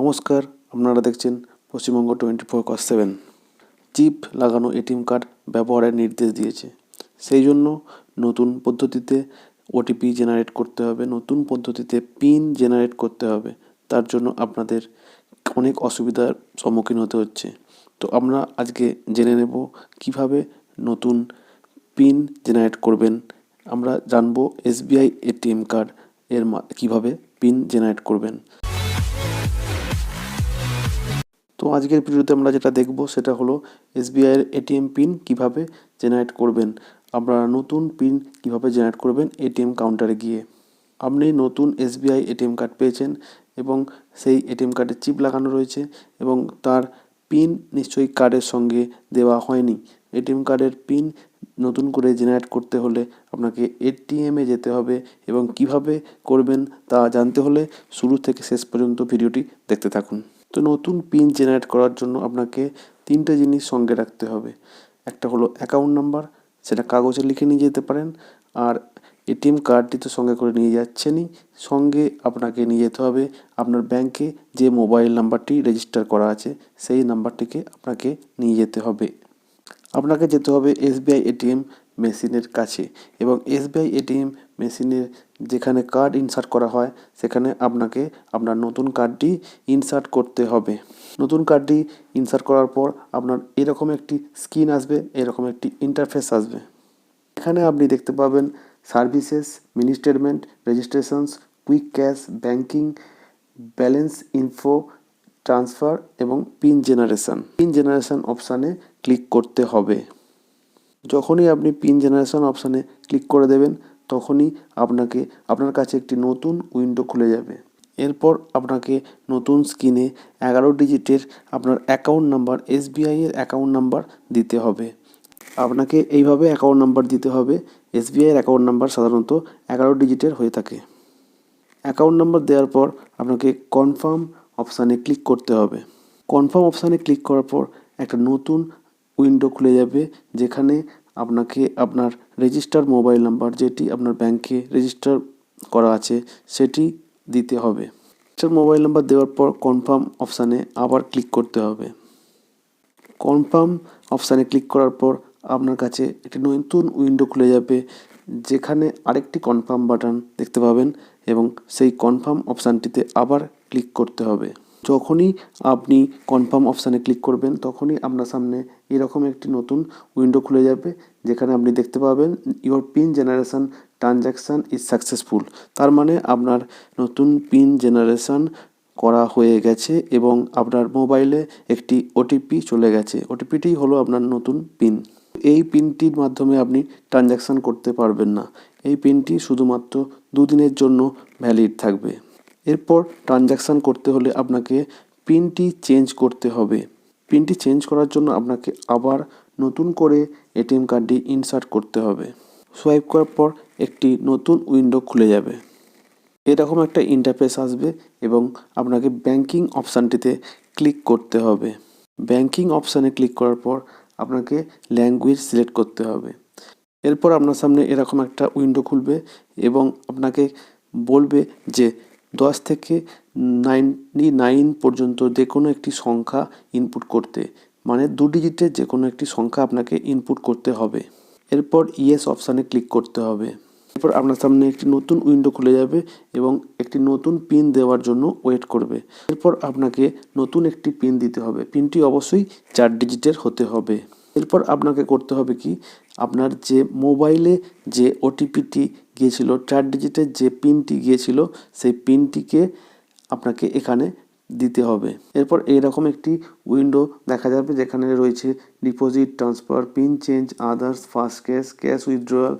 নমস্কার, আপনারা দেখছেন পশ্চিমবঙ্গ টোয়েন্টি ফোর কস সেভেন। চিপ লাগানো এটিএম কার্ড ব্যবহারের নির্দেশ দিয়েছে। সেই জন্য নতুন পদ্ধতিতে ওটিপি জেনারেট করতে হবে, নতুন পদ্ধতিতে পিন জেনারেট করতে হবে। তার জন্য আপনাদের অনেক অসুবিধার সম্মুখীন হতে হচ্ছে। তো আমরা আজকে জেনে নেব কীভাবে নতুন পিন জেনারেট করবেন। আমরা জানব এসবিআই এটিএম কার্ড এর কীভাবে পিন জেনারেট করবেন। তো আজকের ভিডিওতে আমরা যেটা দেখব সেটা হলো এসবিআইয়ের এটিএম পিন কীভাবে জেনারেট করবেন। আপনারা নতুন পিন কীভাবে জেনারেট করবেন এটিএম কাউন্টারে গিয়ে। আপনি নতুন এসবিআই এটিএম কার্ড পেয়েছেন এবং সেই এটিএম কার্ডে চিপ লাগানো রয়েছে এবং তার পিন নিশ্চয়ই কার্ডের সঙ্গে দেওয়া হয়নি। এটিএম কার্ডের পিন নতুন করে জেনারেট করতে হলে আপনাকে এটিএমে যেতে হবে এবং কীভাবে করবেন তা জানতে হলে শুরু থেকে শেষ পর্যন্ত ভিডিওটি দেখতে থাকুন। তো নতুন পিন জেনারেট করার জন্য আপনাকে তিনটে জিনিস সঙ্গে রাখতে হবে। একটা হলো অ্যাকাউন্ট নাম্বার সেটা কাগজে লিখে নিয়ে যেতে পারেন, আর এটিএম কার্ডটি তো সঙ্গে করে নিয়ে যাচ্ছেনই। সঙ্গে আপনাকে নিয়ে যেতে হবে আপনার ব্যাংকে যে মোবাইল নাম্বারটি রেজিস্টার করা আছে, সেই নাম্বারটিকে আপনাকে নিয়ে যেতে হবে। আপনাকে যেতে হবে এসবিআই এটিএম মেশিনের কাছে এবং এসবিআই এটিএম মেশিনের যেখানে কার্ড ইনসার্ট করা হয়, সেখানে আপনাকে আপনার নতুন কার্ডটি ইনসার্ট করতে হবে। নতুন কার্ডটি ইনসার্ট করার পর আপনার এরকম একটি স্ক্রিন আসবে, এরকম একটি ইন্টারফেস আসবে। এখানে আপনি দেখতে পাবেন services mini statement registrations, quick cash, banking, balance info, transfer এবং পিন জেনারেশন। পিন জেনারেশান অপশানে ক্লিক করতে হবে। যখনই আপনি পিন জেনারেশন অপশানে ক্লিক করে দেবেন তখনই আপনাকে, আপনার কাছে একটি নতুন উইন্ডো খুলে যাবে। এরপর আপনাকে নতুন স্ক্রিনে এগারো ডিজিটের আপনার অ্যাকাউন্ট নাম্বার এসবিআই এর অ্যাকাউন্ট নাম্বার দিতে হবে। আপনাকে এইভাবে অ্যাকাউন্ট নাম্বার দিতে হবে। এসবিআই এর অ্যাকাউন্ট নাম্বার সাধারণত এগারো ডিজিটের হয়ে থাকে। অ্যাকাউন্ট নাম্বার দেওয়ার পর আপনাকে কনফার্ম অপশানে ক্লিক করতে হবে। কনফার্ম অপশানে ক্লিক করার পর একটা নতুন উইন্ডো খুলে যাবে, যেখানে আপনাকে আপনার রেজিস্টার মোবাইল নাম্বার যেটি আপনার ব্যাংকে রেজিস্টার করা আছে, সেটি দিতে হবে। রেজিস্টার মোবাইল নাম্বার দেওয়ার পর কনফার্ম অপশানে আবার ক্লিক করতে হবে। কনফার্ম অপশানে ক্লিক করার পর আপনার কাছে একটি নতুন উইন্ডো খুলে যাবে, যেখানে আরেকটি কনফার্ম বাটন দেখতে পাবেন এবং সেই কনফার্ম অপশানটিতে আবার ক্লিক করতে হবে। যখনই আপনি কনফার্ম অপশানে ক্লিক করবেন, তখনই আপনার সামনে এরকম একটি নতুন উইন্ডো খুলে যাবে, যেখানে আপনি দেখতে পাবেন your pin generation transaction is successful তার মানে আপনার নতুন পিন জেনারেশন করা হয়ে গেছে এবং আপনার মোবাইলে একটি ওটিপি চলে গেছে। ওটিপিটি হলো আপনার নতুন পিন এই পিনটির মাধ্যমে আপনি ট্রানজ্যাকশান করতে পারবেন না। এই পিনটি শুধুমাত্র দুদিনের জন্য ভ্যালিড থাকবে। এরপর ট্রানজ্যাকশান করতে হলে আপনাকে পিনটি চেঞ্জ করতে হবে। পিনটি চেঞ্জ করার জন্য আপনাকে আবার নতুন করে এটিএম কার্ডটি ইনসার্ট করতে হবে। সোয়াইপ করার পর একটি নতুন উইন্ডো খুলে যাবে। এরকম একটা ইন্টারফেস আসবে এবং আপনাকে ব্যাংকিং অপশানটিতে ক্লিক করতে হবে। ব্যাংকিং অপশানে ক্লিক করার পর আপনাকে ল্যাঙ্গুয়েজ সিলেক্ট করতে হবে। এরপর আপনার সামনে এরকম একটা উইন্ডো খুলবে এবং আপনাকে বলবে যে দশ থেকে নাইনটি নাইন পর্যন্ত যে কোনো একটি সংখ্যা ইনপুট করতে মানে দু ডিজিটের যে কোনো একটি সংখ্যা আপনাকে ইনপুট করতে হবে। এরপর ইয়েস অপশানে ক্লিক করতে হবে। এরপর আপনার সামনে একটি নতুন উইন্ডো খুলে যাবে এবং একটি নতুন পিন দেওয়ার জন্য ওয়েট করবে। এরপর আপনাকে নতুন একটি পিন দিতে হবে। পিনটি অবশ্যই চার ডিজিটের হতে হবে। এরপর আপনাকে করতে হবে কি? আপনার যে মোবাইলে যে ওটিপিটি গিয়েছিল, চার ডিজিটের যে পিনটি গিয়েছিল, সেই পিনটিকে আপনাকে এখানে দিতে হবে। এরপর এইরকম একটি উইন্ডো দেখা যাবে যেখানে রয়েছে deposit transfer pin change others first cash cash withdrawal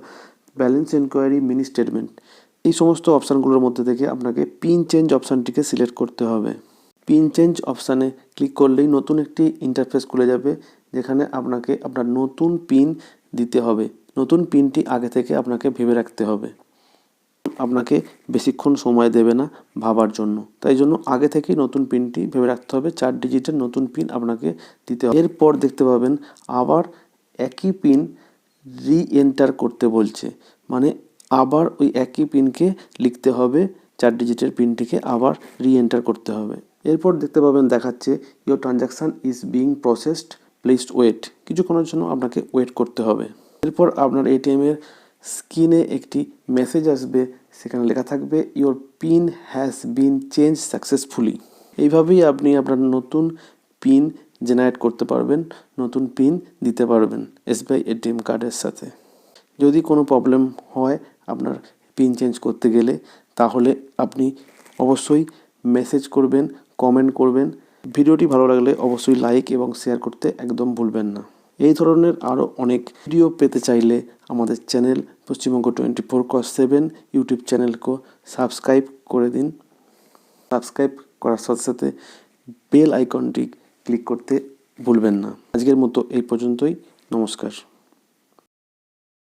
balance enquiry mini statement এই সমস্ত অপশানগুলোর মধ্যে থেকে আপনাকে পিন চেঞ্জ অপশানটিকে সিলেক্ট করতে হবে। পিন চেঞ্জ অপশানে ক্লিক করলেই নতুন একটি ইন্টারফেস খুলে যাবে। যেখানে আপনাকে আপনার নতুন পিন দিতে হবে। নতুন পিনটি আগে থেকে আপনাকে ভেবে রাখতে হবে। আপনাকে বেশিক্ষণ সময় দেবে না ভাবার জন্য। তাই জন্য আগে থেকেই নতুন পিনটি ভেবে রাখতে হবে। চার ডিজিটের নতুন পিন আপনাকে দিতে হবে। এরপর দেখতে পাবেন আবার একই পিন রি এন্টার করতে বলছে। মানে আবার ওই একই পিনকে লিখতে হবে। চার ডিজিটের পিনটিকে আবার রি এন্টার করতে হবে। এরপর দেখতে পাবেন দেখাচ্ছে your transaction is being processed placed wait. কিছুক্ষণের জন্য আপনাকে ওয়েট করতে হবে। এরপর আপনার এটিএমের স্ক্রিনে একটি মেসেজ আসবে। সেখানে লেখা থাকবে your pin has been change successfully এইভাবেই আপনি আপনার নতুন পিন জেনারেট করতে পারবেন, নতুন পিন দিতে পারবেন এসবিআই এটিএম কার্ডের সাথে। যদি কোনো প্রবলেম হয় আপনার পিন চেঞ্জ করতে গেলে, তাহলে আপনি অবশ্যই মেসেজ করবেন কমেন্ট করবেন। ভিডিওটি ভালো লাগলে অবশ্যই লাইক এবং শেয়ার করতে একদম ভুলবেন না। এই ধরনের আরও অনেক ভিডিও পেতে চাইলে আমাদের channel Paschimbanga twenty four cross seven YouTube চ্যানেলকে সাবস্ক্রাইব করে দিন। সাবস্ক্রাইব করার সাথে সাথে বেল আইকনটি ক্লিক করতে ভুলবেন না। আজকের মতো এই পর্যন্তই। নমস্কার।